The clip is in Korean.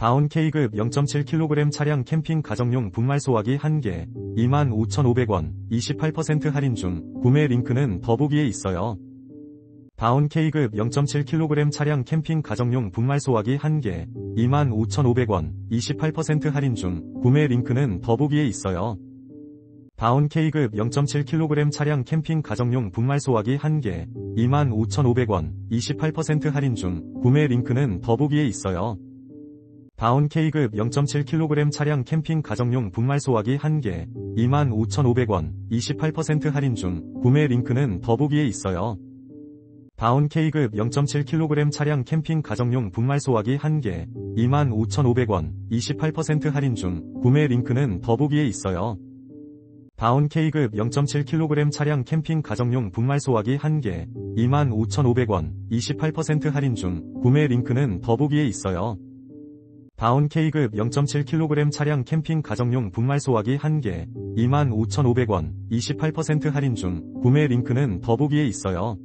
다운 K급 0.7kg 차량 캠핑 가정용 분말 소화기 1개 25,500원 28% 할인 중 구매 링크는 더보기에 있어요. 다운 K급 0.7kg 차량 캠핑 가정용 분말 소화기 1개 25,500원 28% 할인 중 구매 링크는 더보기에 있어요. 다운 K급 0.7kg 차량 캠핑 가정용 분말 소화기 1개 25,500원 28% 할인 중 구매 링크는 더보기에 있어요. 다운 K급 0.7kg 차량 캠핑 가정용 분말 소화기 1개 25,500원 28% 할인 중 구매 링크는 더보기에 있어요. 다운 K급 0.7kg 차량 캠핑 가정용 분말 소화기 1개 25,500원 28% 할인 중 구매 링크는 더보기에 있어요. 다운 K급 0.7kg 차량 캠핑 가정용 분말 소화기 1개 25,500원 28% 할인 중 구매 링크는 더보기에 있어요. 다운 K급 0.7kg 차량 캠핑 가정용 분말 소화기 1개 25,500원 28% 할인 중 구매 링크는 더보기에 있어요.